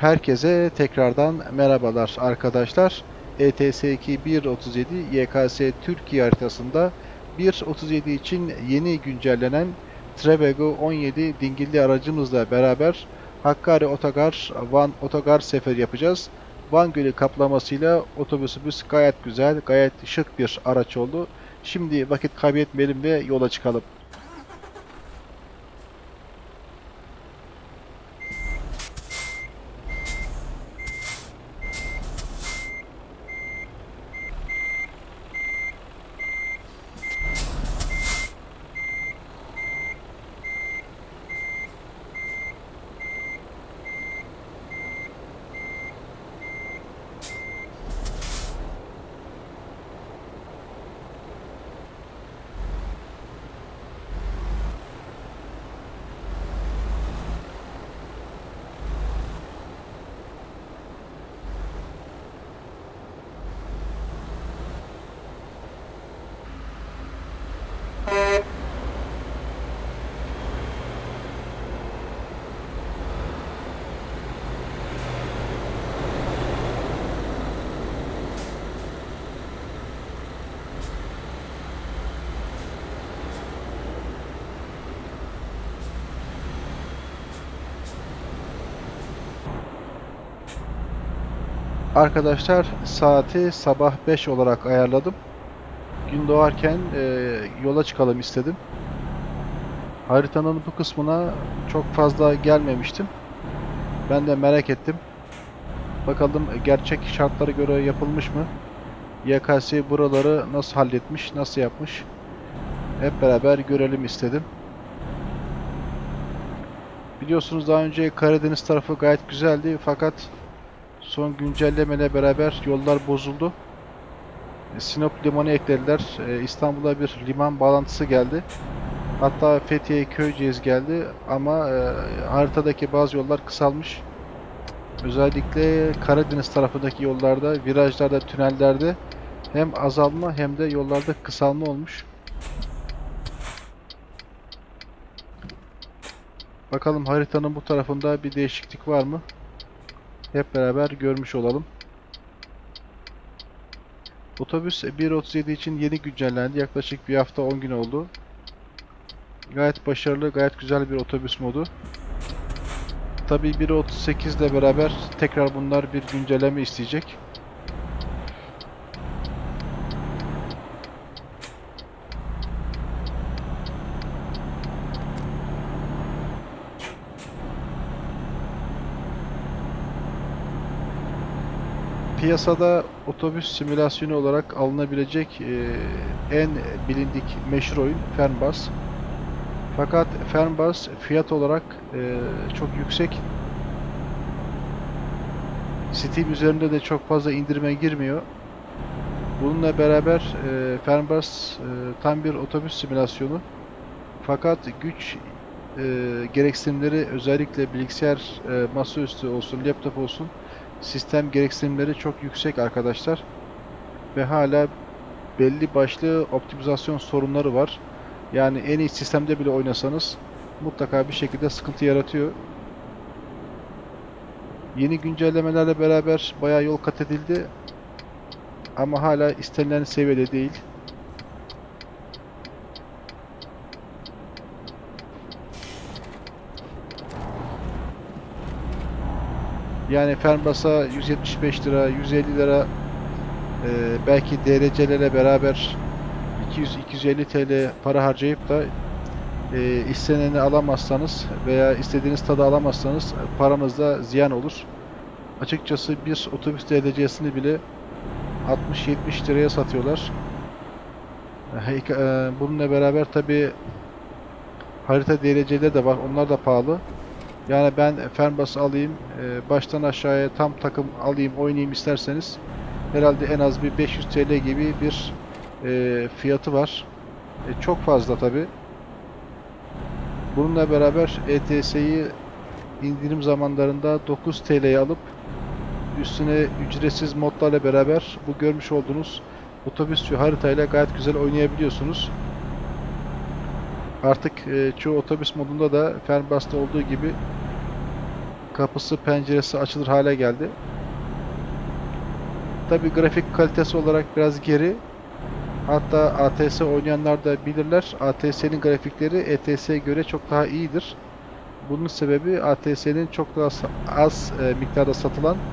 Herkese tekrardan merhabalar arkadaşlar. ETS 1.37 YKS Türkiye haritasında 1.37 için yeni güncellenen Trevego 17 dingilli aracımızla beraber Hakkari Otogar, Van Otogar seferi yapacağız. Van Gölü kaplamasıyla otobüsümüz gayet güzel, gayet şık bir araç oldu. Şimdi vakit kaybetmeyelim ve yola çıkalım. Arkadaşlar saati sabah 5 olarak ayarladım. Gün doğarken e, yola çıkalım istedim. Haritanın bu kısmına çok fazla gelmemiştim. Ben de merak ettim. Bakalım gerçek şartlara göre yapılmış mı? YKS buraları nasıl halletmiş, nasıl yapmış? Hep beraber görelim istedim. Biliyorsunuz daha önce Karadeniz tarafı gayet güzeldi fakat Son güncellemeyle beraber yollar bozuldu. E, Sinop limanı eklediler. E, İstanbul'a bir liman bağlantısı geldi. Hatta Fethiye Köyceğiz geldi ama e, haritadaki bazı yollar kısalmış. Özellikle Karadeniz tarafındaki yollarda, virajlarda, tünellerde hem azalma hem de yollarda kısalma olmuş. Bakalım haritanın bu tarafında bir değişiklik var mı? Hep beraber görmüş olalım. Otobüs 1.37 için yeni güncellendi. Yaklaşık bir hafta 10 gün oldu. Gayet başarılı, gayet güzel bir otobüs modu. Tabii 1.38 ile beraber tekrar bunlar bir güncelleme isteyecek. Piyasada otobüs simülasyonu olarak alınabilecek e, en bilindik meşhur oyun Fernbus. Fakat Fernbus fiyat olarak e, çok yüksek. Steam üzerinde de çok fazla indirime girmiyor. Bununla beraber e, Fernbus e, tam bir otobüs simülasyonu. Fakat güç e, gereksinimleri özellikle bilgisayar e, masaüstü olsun, laptop olsun sistem gereksinimleri çok yüksek arkadaşlar. Ve hala belli başlı optimizasyon sorunları var. Yani en iyi sistemde bile oynasanız mutlaka bir şekilde sıkıntı yaratıyor. Yeni güncellemelerle beraber bayağı yol kat edildi. Ama hala istenilen seviyede değil. Yani Fernbus'a 175 lira, 150 lira e, belki DRC'lerle beraber 200-250 TL para harcayıp da e, isteneni alamazsanız veya istediğiniz tadı alamazsanız paranızda ziyan olur. Açıkçası bir otobüs DRC'sini bile 60-70 liraya satıyorlar. E, bununla beraber tabi harita DRC'leri de var. Onlar da pahalı. Yani ben Fernbus alayım, e, baştan aşağıya tam takım alayım, oynayayım isterseniz herhalde en az bir 500 TL gibi bir e, fiyatı var. E, çok fazla tabi. Bununla beraber ETS'yi indirim zamanlarında 9 TL'ye alıp üstüne ücretsiz modlarla beraber bu görmüş olduğunuz otobüsçü haritayla gayet güzel oynayabiliyorsunuz. Artık e, çoğu otobüs modunda da Fernbus'ta olduğu gibi kapısı penceresi açılır hale geldi. Tabi grafik kalitesi olarak biraz geri. Hatta ATS oynayanlar da bilirler. ATS'nin grafikleri ETS'ye göre çok daha iyidir. Bunun sebebi ATS'nin çok daha az e, miktarda satılan,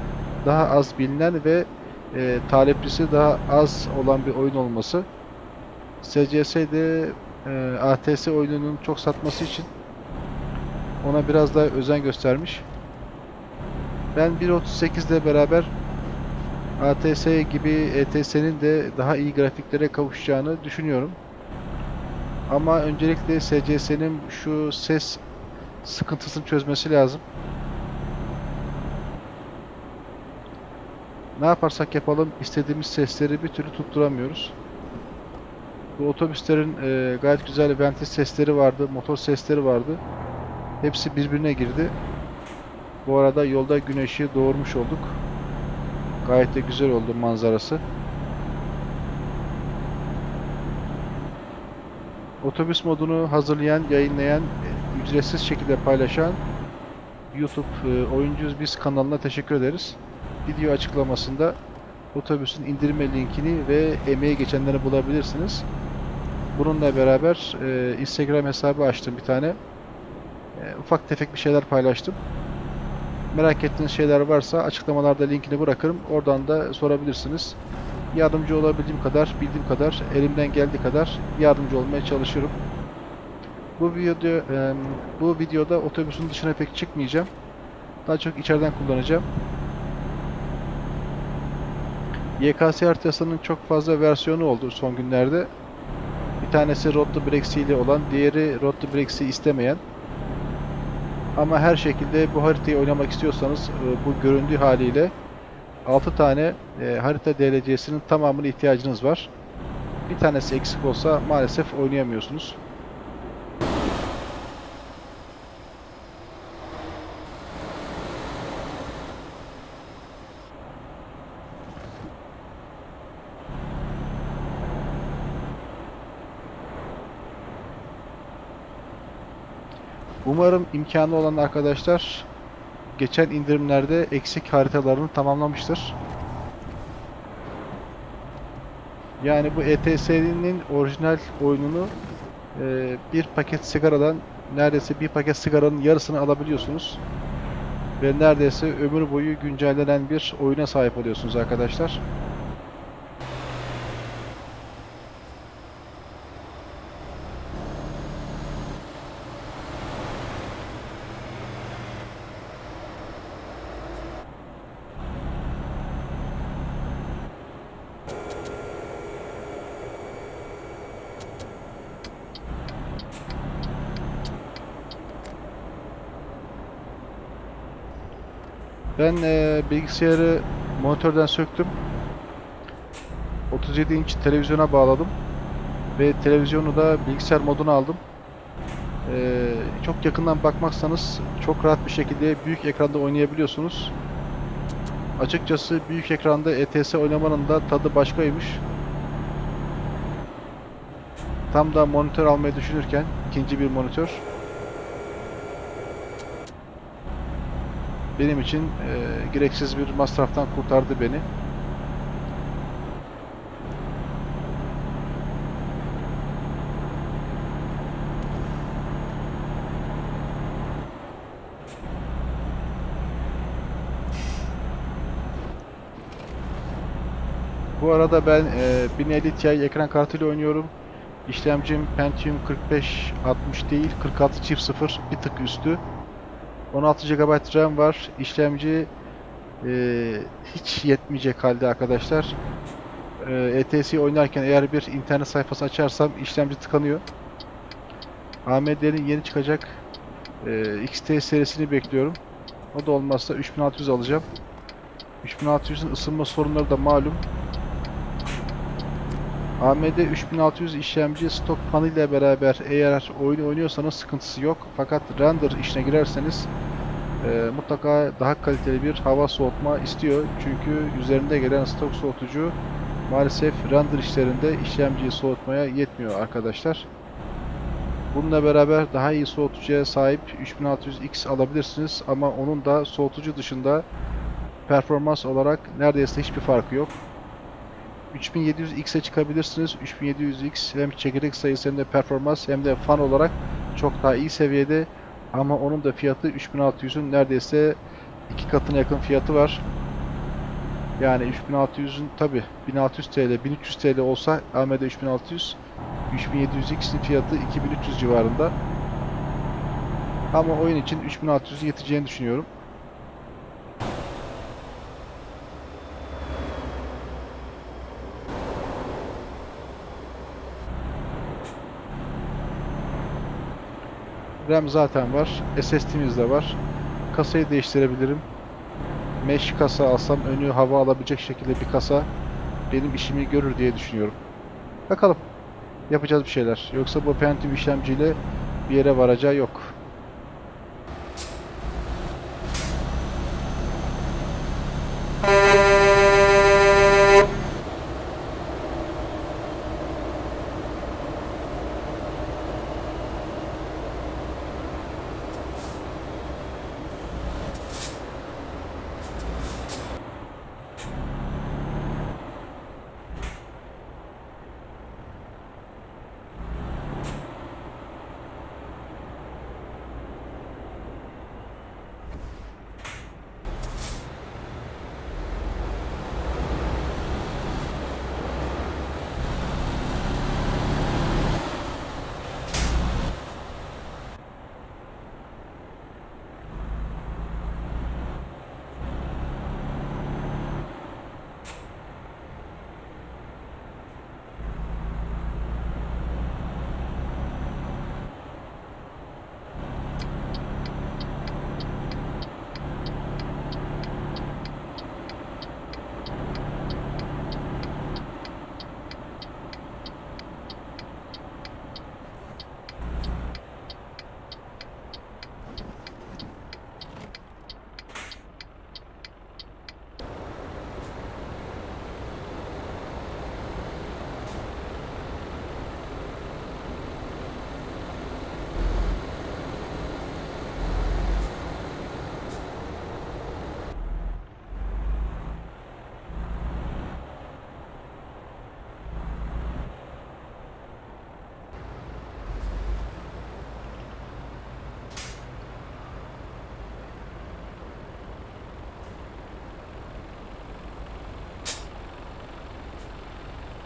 daha az bilinen ve e, taleplisi daha az olan bir oyun olması. SCS de e, ATS oyununun çok satması için ona biraz daha özen göstermiş. Ben 1.38 ile beraber ATS gibi ETS'nin de daha iyi grafiklere kavuşacağını düşünüyorum. Ama öncelikle SCS'nin şu ses sıkıntısını çözmesi lazım. Ne yaparsak yapalım istediğimiz sesleri bir türlü tutturamıyoruz. Bu otobüslerin e, gayet güzel ventil sesleri vardı, motor sesleri vardı. Hepsi birbirine girdi. Bu arada yolda güneşi doğurmuş olduk. Gayet de güzel oldu manzarası. Otobüs modunu hazırlayan, yayınlayan, ücretsiz şekilde paylaşan YouTube e, Oyuncuyuz Biz kanalına teşekkür ederiz. Video açıklamasında otobüsün indirme linkini ve emeği geçenleri bulabilirsiniz. Bununla beraber e, Instagram hesabı açtım bir tane. E, ufak tefek bir şeyler paylaştım. Merak ettiğiniz şeyler varsa açıklamalarda linkini bırakırım. Oradan da sorabilirsiniz. Yardımcı olabildiğim kadar, bildiğim kadar, elimden geldiği kadar yardımcı olmaya çalışıyorum. Bu video e, bu videoda otobüsün dışına pek çıkmayacağım. Daha çok içeriden kullanacağım. YKS haritasının çok fazla versiyonu oldu son günlerde. Tanesi Road to olan, diğeri Road to istemeyen. Ama her şekilde bu haritayı oynamak istiyorsanız e, bu göründüğü haliyle 6 tane e, harita DLC'sinin tamamına ihtiyacınız var. Bir tanesi eksik olsa maalesef oynayamıyorsunuz. Umarım imkanı olan arkadaşlar geçen indirimlerde eksik haritalarını tamamlamıştır. Yani bu ETS'nin orijinal oyununu e, bir paket sigaradan neredeyse bir paket sigaranın yarısını alabiliyorsunuz. Ve neredeyse ömür boyu güncellenen bir oyuna sahip oluyorsunuz arkadaşlar. Ben e, bilgisayarı monitörden söktüm. 37 inç televizyona bağladım. Ve televizyonu da bilgisayar moduna aldım. E, çok yakından bakmazsanız çok rahat bir şekilde büyük ekranda oynayabiliyorsunuz. Açıkçası büyük ekranda ETS oynamanın da tadı başkaymış. Tam da monitör almayı düşünürken ikinci bir monitör benim için e, gereksiz bir masraftan kurtardı beni. Bu arada ben e, 1050 Ti ekran kartıyla oynuyorum. İşlemcim Pentium 4560 değil 46 çift 0 bir tık üstü. 16 GB RAM var. İşlemci e, hiç yetmeyecek halde arkadaşlar. E, ETS oynarken eğer bir internet sayfası açarsam işlemci tıkanıyor. AMD'nin yeni çıkacak e, XT serisini bekliyorum. O da olmazsa 3600 alacağım. 3600'ün ısınma sorunları da malum. AMD 3600 işlemci stok fanı ile beraber eğer oyun oynuyorsanız sıkıntısı yok. Fakat render işine girerseniz e, mutlaka daha kaliteli bir hava soğutma istiyor. Çünkü üzerinde gelen stok soğutucu maalesef render işlerinde işlemciyi soğutmaya yetmiyor arkadaşlar. Bununla beraber daha iyi soğutucuya sahip 3600X alabilirsiniz ama onun da soğutucu dışında performans olarak neredeyse hiçbir farkı yok. 3700X'e çıkabilirsiniz. 3700X hem çekirdek sayısı hem de performans hem de fan olarak çok daha iyi seviyede ama onun da fiyatı 3600'ün neredeyse iki katına yakın fiyatı var. Yani 3600'ün tabi 1600 TL, 1300 TL olsa AMD 3600 3700X'in fiyatı 2300 civarında. Ama oyun için 3600'ün yeteceğini düşünüyorum. RAM zaten var. SSD'miz de var. Kasayı değiştirebilirim. Mesh kasa alsam önü hava alabilecek şekilde bir kasa benim işimi görür diye düşünüyorum. Bakalım. Yapacağız bir şeyler. Yoksa bu Pentium işlemciyle bir yere varacağı yok.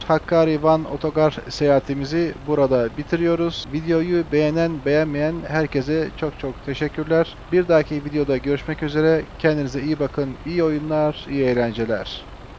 Hakkari Van Otogar seyahatimizi burada bitiriyoruz. Videoyu beğenen beğenmeyen herkese çok çok teşekkürler. Bir dahaki videoda görüşmek üzere. Kendinize iyi bakın. İyi oyunlar, iyi eğlenceler.